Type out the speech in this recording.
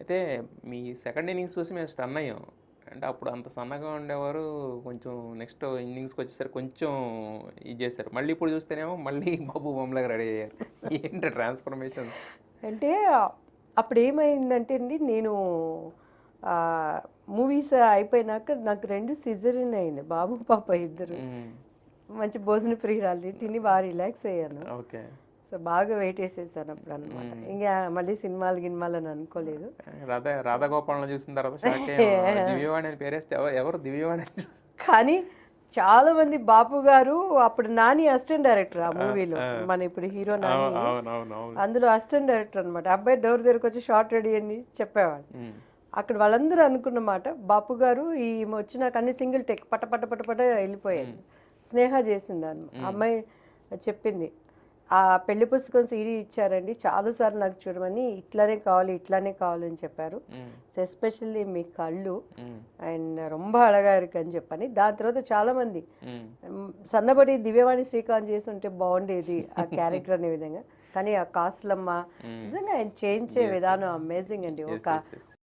అయితే మీ second innings చూసి మేము స్టన్ అయ్యాం. అంటే అప్పుడు అంత సన్నగా ఉండేవారు కొంచెం నెక్స్ట్ ఇన్నింగ్స్కి వచ్చేసరికి కొంచెం ఇది చేశారు. మళ్ళీ ఇప్పుడు చూస్తేనేమో మళ్ళీ బాబు బొమ్మలాగా రెడీ అయ్యారు. ఏంటి ట్రాన్స్ఫర్మేషన్స్? అంటే అప్పుడు ఏమైందంటే అండి నేను మూవీస్ అయిపోయినాక నాకు రెండు సిజరిన్ అయింది. బాబు పాప ఇద్దరు. మంచి భోజన ప్రియురాలి తిని బాగా రిలాక్స్ అయ్యాను. ఓకే. సో బాగా వెయిట్ వేసేసాను అప్పుడు అనమాట ఇంకా మళ్ళీ సినిమాలు గినిమాలు అని అనుకోలేదు. రాధా రాధాగోపాలను చూసిన తర్వాత దివ్యవాణి అని పేరేస్తే ఎవరు దివ్యవాణి? కానీ చాలా మంది బాపు గారు అప్పుడు నాని అసిస్టెంట్ డైరెక్టర్ ఆ మూవీలో మన ఇప్పుడు హీరో నాని. అందులో అసిస్టెంట్ డైరెక్టర్ అనమాట అబ్బాయి డోర్ దగ్గరకు వచ్చి షార్ట్ రెడీ అని చెప్పేవాడు. అక్కడ వాళ్ళందరూ అనుకున్నమాట బాపు గారు ఈ వచ్చినాక అన్ని సింగిల్ టెక్ పట పట పట పట వెళ్ళిపోయాయి స్నేహ చేసింది అమ్మాయి చెప్పింది ఆ పెళ్ళి పుస్తకం సీడీ ఇచ్చారండి. చాలాసార్లు నాకు చూడమని ఇట్లానే కావాలి ఇట్లానే కావాలి అని చెప్పారు. ఎస్పెషల్లీ మీ కళ్ళు అండ్ రొంబ అడగారు అని చెప్పని. దాని తర్వాత చాలా మంది సన్నబడి దివ్యవాణి శ్రీకాంత్ చేసి ఉంటే బాగుండేది ఆ క్యారెక్టర్ అనే విధంగా. కానీ ఆ కాస్ట్లమ్మ నిజంగా ఆయన చేయించే విధానం అమేజింగ్ అండి. ఒక